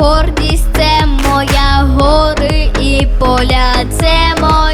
Гордість, це моя гори і поля, це моя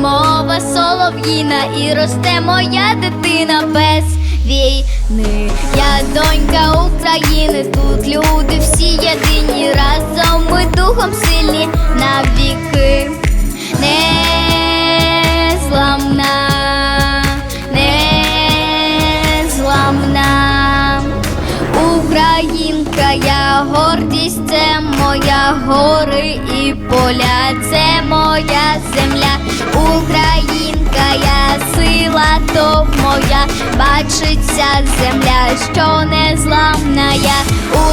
мова солов'їна, і росте моя дитина без війни. Я донька України, тут люди всі єдині, разом ми духом сильні навіки. Не зламна, не зламна. Українка, я гордість, це моя гори і поля, це моя земля, Українка, я сила то моя, бачиться земля, що незламна я.